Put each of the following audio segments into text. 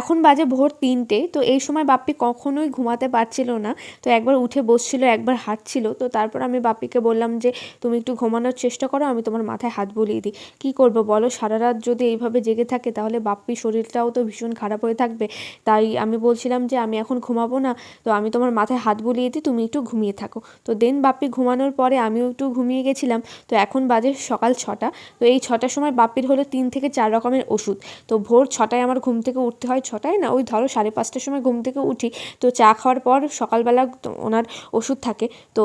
এখন বাজে ভোর তিনটে, তো এই সময় বাপ্পি কখনোই ঘুমাতে পারছিল না। তো একবার উঠে বসছিল, একবার হাঁটছিল। তো তারপর আমি বাপ্পিকে বললাম যে, তুমি একটু ঘুমানোর চেষ্টা করো, আমি তোমার মাথায় হাত বুলিয়ে দিই। কী করব বলো? সারা রাত যদি এইভাবে জেগে থাকে, তাহলে বাপ্পির শরীরটাও তো ভীষণ খারাপ হয়ে থাকবে। তাই আমি বলছিলাম যে, আমি এখন ঘুমাবো না, তো আমি তোমার মাথায় হাত বুলিয়ে দিই, তুমি একটু ঘুমিয়ে থাকো। তো দেন বাপ্পি ঘুমানোর পরে আমিও একটু ঘুমিয়ে গেছিলাম। তো এখন বাজে সকাল ছটা। তো এই ছটার সময় বাপ্পির হলো তিন থেকে চার রকমের ওষুধ। তো ভোর ছটায় আমার ঘুম থেকে উঠতে হয় ছটায় না, ওই ধরো সাড়ে পাঁচটার সময় ঘুম থেকে উঠি, তো চা খাওয়ার পর সকালবেলা ওনার ওষুধ থাকে, তো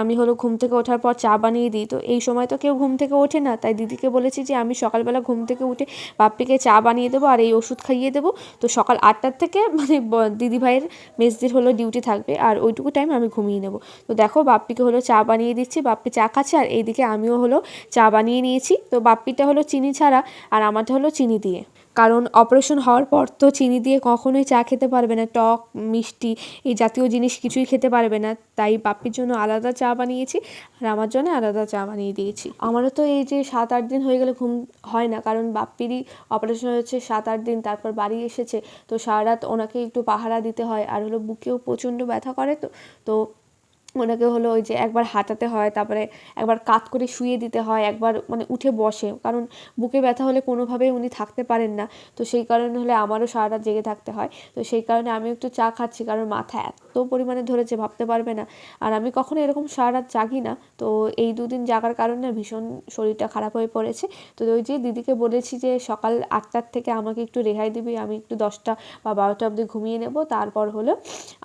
আমি হলো ঘুম থেকে ওঠার পর চা বানিয়ে দিই, তো এই সময় তো কেউ ঘুম থেকে ওঠে না, তাই দিদিকে বলেছি যে আমি সকালবেলা ঘুম থেকে উঠে বাপ্পিকে চা বানিয়ে দেবো আর এই ওষুধ খাইয়ে দেবো, তো সকাল আটটার থেকে মানে দিদিভাইয়ের মেসদির হলো ডিউটি থাকবে, আর ওইটুকু টাইম আমি ঘুমিয়ে নেব, তো দেখো বাপ্পিকে হলো চা বানিয়ে দিচ্ছি, বাপ্পি চা খাচ্ছে আর এইদিকে আমিও হলো চা বানিয়ে নিয়েছি, তো বাপ্পিটা হলো চিনি ছাড়া আর আমারটা হলো চিনি দিয়ে। কারণ অপারেশন হওয়ার পর তো চিনি দিয়ে কখনোই চা খেতে পারবে না, টক, মিষ্টি, এই জাতীয় জিনিস কিছুই খেতে পারবে না। তাই বাপ্পির জন্য আলাদা চা বানিয়েছি আর আমার জন্য আলাদা চা বানিয়ে দিয়েছি। আমারও তো এই যে সাত আট দিন হয়ে গেলে ঘুম হয় না, কারণ বাপ্পিরই অপারেশন হয়েছে সাত আট দিন, তারপর বাড়ি এসেছে। তো সারা রাত ওনাকে একটু পাহারা দিতে হয়, আর হলো বুকেও প্রচণ্ড ব্যথা করে তো তো ওনাকে হলো ওই যে একবার হাঁটাতে হয়, তারপরে একবার কাত করে শুয়ে দিতে হয়, একবার মানে উঠে বসে। কারণ বুকে ব্যথা হলে কোনোভাবেই উনি থাকতে পারেন না। তো সেই কারণে হলে আমারও সারা রাত জেগে থাকতে হয়। তো সেই কারণে আমি একটু চা খাচ্ছি, কারণ মাথা এত পরিমাণে ধরেছে, ভাবতে পারবে না। আর আমি কখনো এরকম সারা রাত জাগি না। তো এই দুদিন জাগার কারণে ভীষণ শরীরটা খারাপ হয়ে পড়েছে। তো ওই যে দিদিকে বলেছি যে সকাল আটটার থেকে আমাকে একটু রেহাই দিবি, আমি একটু দশটা বা বারোটা অবধি ঘুমিয়ে নেব। তারপর হলো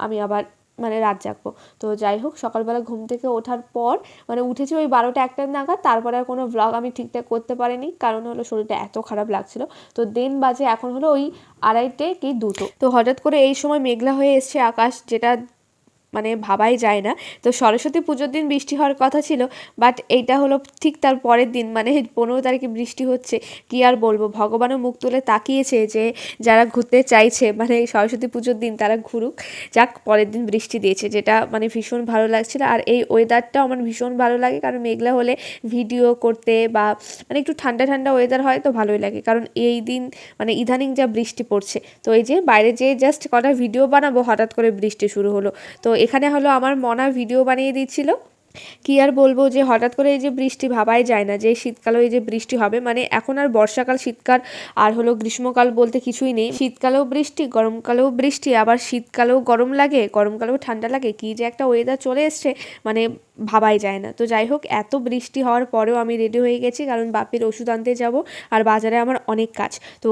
আমি আবার মানে রাত জাগবো। তো যাই হোক, সকালবেলা ঘুম থেকে ওঠার পর মানে উঠেছি ওই বারোটা একটা নাগাদ, তারপরে আর কোনো ব্লগ আমি ঠিকঠাক করতে পারিনি, কারণ হলো শরীরটা এত খারাপ লাগছিল। তো দিন বাজে, এখন হলো ওই আড়াইটে কি দুটো। তো হঠাৎ করে এই সময় মেঘলা হয়ে এসছে আকাশ, যেটা মানে ভাবাই যায় না। তো সরস্বতী পুজোর দিন বৃষ্টি হওয়ার কথা ছিল বাট এইটা হলো ঠিক তার পরের দিন মানে পনেরো তারিখে বৃষ্টি হচ্ছে। কি আর বলব? ভগবানও মুখ তুলে তাকিয়েছে যে যারা ঘুরতে চাইছে মানে সরস্বতী পুজোর দিন তারা ঘুরুক। যাক, পরের দিন বৃষ্টি দিয়েছে, যেটা মানে ভীষণ ভালো লাগছিল। আর এই ওয়েদারটাও আমার ভীষণ ভালো লাগে, কারণ মেঘলা হলে ভিডিও করতে বা মানে একটু ঠান্ডা ঠান্ডা ওয়েদার হয় তো ভালোই লাগে। কারণ এই দিন মানে ইদানিং যা বৃষ্টি পড়ছে, তো এই যে বাইরে যে জাস্ট কটা ভিডিও বানাবো, হঠাৎ করে বৃষ্টি শুরু হলো। তো এখানে হলো আমার মনা ভিডিও বানিয়ে দিচ্ছিল। কি আর বলব যে হঠাৎ করে এই যে বৃষ্টি ভাবাই যায় না, যে শীতকালেও এই যে বৃষ্টি হবে মানে এখন আর বর্ষাকাল, শীতকাল আর হলো গ্রীষ্মকাল বলতে কিছুই নেই। শীতকালেও বৃষ্টি, গরমকালেও বৃষ্টি, আবার শীতকালেও গরম লাগে, গরমকালেও ঠান্ডা লাগে, কি যে একটা ওয়েদার চলে এসছে মানে ভাবাই যায় না। তো যাই হোক, এত বৃষ্টি হওয়ার পরেও আমি রেডি হয়ে গেছি, কারণ বাপির ওষুধ আনতে যাব, আর বাজারে আমার অনেক কাজ। তো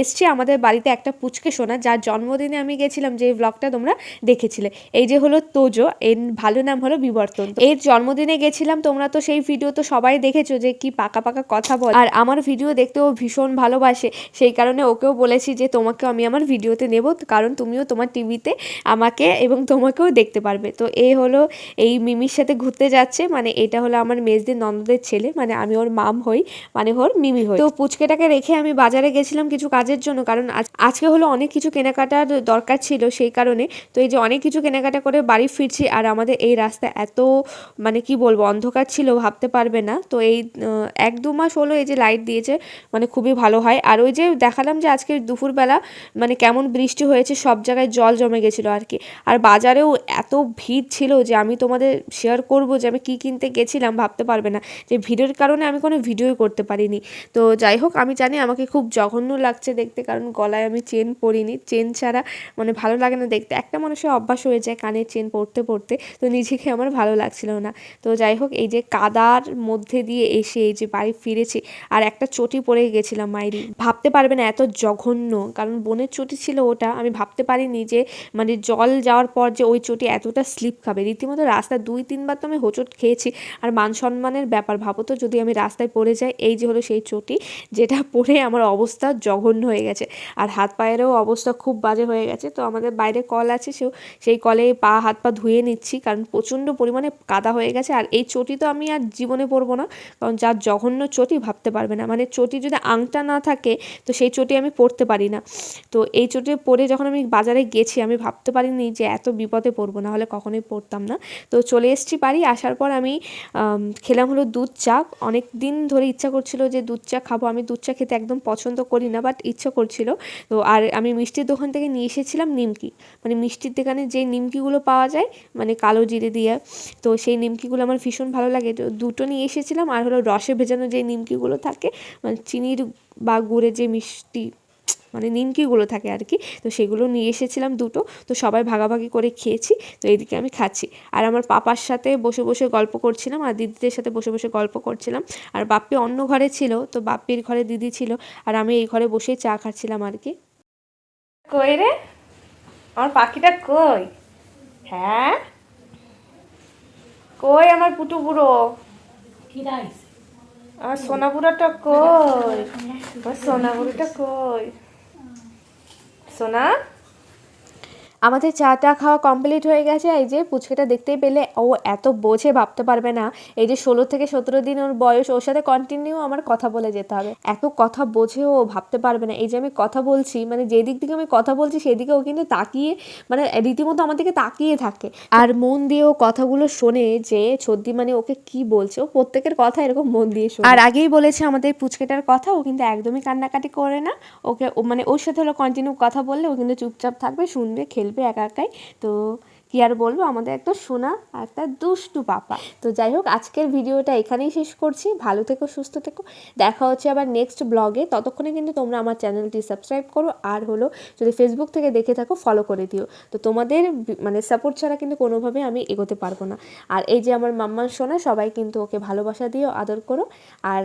এসছে আমাদের বাড়িতে একটা পুচকে সোনা, যার জন্মদিনে আমি গেছিলাম যে ব্লগটা তোমরা দেখেছিলে। এই যে হলো তোজো, এর ভালো নাম হলো বিবর্তন। এর জন্মদিনে গেছিলাম, তোমরা তো সেই ভিডিও তো সবাই দেখেছ যে কি পাকা পাকা কথা বল। আর আমার ভিডিও দেখতেও ভীষণ ভালোবাসে, সেই কারণে ওকেও বলেছি যে তোমাকেও আমি আমার ভিডিওতে নেব, কারণ তুমিও তোমার টিভিতে আমাকে এবং তোমাকেও দেখতে পারবে। তো এই হলো এই মিমির সাথে ঘুরতে যাচ্ছে মানে এটা হলো আমার মেজদের নন্দদের ছেলে মানে আমি ওর মাম হই মানে ওর মিমি হই। তো পুচকেটাকে রেখে আমি বাজারে গেছিলাম কিছু কাজের জন্য, কারণ আজ- আজকে হলো অনেক কিছু কেনাকাটার দরকার ছিল সেই কারণে। তো এই যে অনেক কিছু কেনাকাটা করে বাড়ি ফিরছি আর আমাদের এই রাস্তা এত মানে কি বলব, অন্ধকার ছিল, ভাবতে পারবে না। তো এই এক দু মাস হলো এই যে লাইট দিয়েছে মানে খুবই ভালো হয়। আর ওই যে দেখালাম যে আজকে দুপুরবেলা মানে কেমন বৃষ্টি হয়েছে, সব জায়গায় জল জমে গেছিল আর কি। আর বাজারেও এত ভিড় ছিল যে আমি তোমাদের শেয়ার করব যে আমি কী কিনতে গেছিলাম, ভাবতে পারবে না। যে ভিড়ের কারণে আমি কোনো ভিডিও করতে পারিনি। তো যাই হোক, আমি জানি আমাকে খুব জঘন্য লাগছে দেখতে, কারণ গলায় আমি চেন পরিনি। চেন ছাড়া মানে ভালো লাগে না দেখতে। একটা মানুষের অভ্যাস হয়ে যায় কানের চেন পরতে পরতে তো নিজেকে আমার ভালো লাগছিল না। তো যাই হোক, এই যে কাদার মধ্যে দিয়ে এসে এই যে বাড়ি ফিরেছি, আর একটা চটি পরে গেছিলাম মাইরি। ভাবতে পারবে না এত জঘন্য, কারণ বোনের চটি ছিল ওটা। আমি ভাবতে পারিনি যে মানে জল যাওয়ার পর যে ওই চটি এতটা স্লিপ খাবে। রীতিমতো রাস্তায় দুই, তিনবার তো আমি হোঁচট খেয়েছি। আর মান সম্মানের ব্যাপার, ভাবো তো যদি আমি রাস্তায় পড়ে যাই, এই যে হলো সেই চটি, যেটা পরে আমার অবস্থা জঘন্য হয়ে গেছে। আর হাত পায়েরও অবস্থা খুব বাজে হয়ে গেছে। তো আমাদের বাইরে কল আছে, সেও, সেই কলে পা, হাত পা ধুয়ে নিচ্ছি। কারণ প্রচণ্ড পরিমাণে কাদা হয়ে গেছে। আর এই চটি তো আমি আর জীবনে পরবো না। কারণ যার জঘন্য চটি ভাবতে পারবে না। মানে চটি যদি আংটা না থাকে, তো সেই চটি আমি পরতে পারি না। তো এই চটি পরে যখন আমি বাজারে গেছি, আমি ভাবতে পারিনি যে এত বিপদে পড়ব না হলে কখনোই পড়তাম না। তো চলে এসেছি বাড়ি। আসার পর আমি খেলাম হলো দুধ চা। অনেক দিন ধরে ইচ্ছা করছিল যে দুধ চা খাব। আমি দুধ চা খেতে একদম পছন্দ করি না। বাট ইচ্ছে করছিল। তো আর আমি মিষ্টির দোকান থেকে নিয়ে এসেছিলাম নিমকি। মানে মিষ্টির দোকানে যে নিমকিগুলো পাওয়া যায় মানে কালো জিরে দিয়ে, তো সেই নিমকিগুলো আমার ভীষণ ভালো লাগে। তো দুটো নিয়ে এসেছিলাম, আর হলো রসে ভেজানো যে নিমকিগুলো থাকে মানে চিনির বা গুড়ের যে মিষ্টি মানে নিমকিগুলো থাকে আর কি তো সেগুলো নিয়ে এসেছিলাম দুটো। তো সবাই ভাগাভাগি করে খেয়েছি। তো এদিকে আমি খাচ্ছি। আর আমার পাপার সাথে বসে বসে গল্প করছিলাম আর দিদিদের সাথে বসে বসে গল্প করছিলাম। আর বাপ্পি অন্য ঘরে ছিল তো বাপ্পির ঘরে দিদি ছিল। আর আমি এই ঘরে বসেই চা খাচ্ছিলাম আর কি। কই রে? আমার পাখিটা কই? হ্যাঁ? কই আমার পুটু বুড়ো? আমার সোনা বুড়োটা কই? আমার সোনা বুড়োটা কই? সোনা আমাদের চাটা খাওয়া কমপ্লিট হয়ে গেছে। এই যে পুচকেটা দেখতেই পেলে, ও এত বোঝে, ভাবতে পারবে না। এই যে ষোলো থেকে সতেরো দিন ওর বয়স, ওর সাথে কন্টিনিউ আমার কথা বলে যেতে হবে। এত কথা বোঝে ও, ভাবতে পারবে না। এই যে আমি কথা বলছি মানে যেদিক থেকে আমি কথা বলছি, সেদিকে ও কিন্তু তাকিয়ে মানে রীতিমতো আমার দিকে তাকিয়ে থাকে। আর মন দিয়ে ও কথাগুলো শোনে যে সর্দি মানে ওকে কি বলছে? ও প্রত্যেকের কথা এরকম মন দিয়ে শোনে। আর আগেই বলেছে আমাদের পুচকেটার কথা, ও কিন্তু একদমই কান্নাকাটি করে না। ওকে মানে ওর সাথে হলো কন্টিনিউ কথা বললে ও কিন্তু চুপচাপ থাকবে, শুনবে, খেলবে। একা একাই। তো কি আর বলব, আমাদের একটা সোনা আর একটা দুষ্টু পাপা। তো যাই হোক, আজকের ভিডিওটা এখানেই শেষ করছি। ভালো থেকো, সুস্থ থেকো। দেখা হচ্ছে আবার নেক্সট ব্লগে ততক্ষণে কিন্তু তোমরা আমার চ্যানেলটি সাবস্ক্রাইব করো। আর হলো, যদি ফেসবুক থেকে দেখে থাকো ফলো করে দিও। তো তোমাদের মানে সাপোর্ট ছাড়া কিন্তু কোনোভাবে আমি এগোতে পারব না। আর এই যে আমার মাম্মার সোনা, সবাই কিন্তু ওকে ভালোবাসা দিও, আদর করো। আর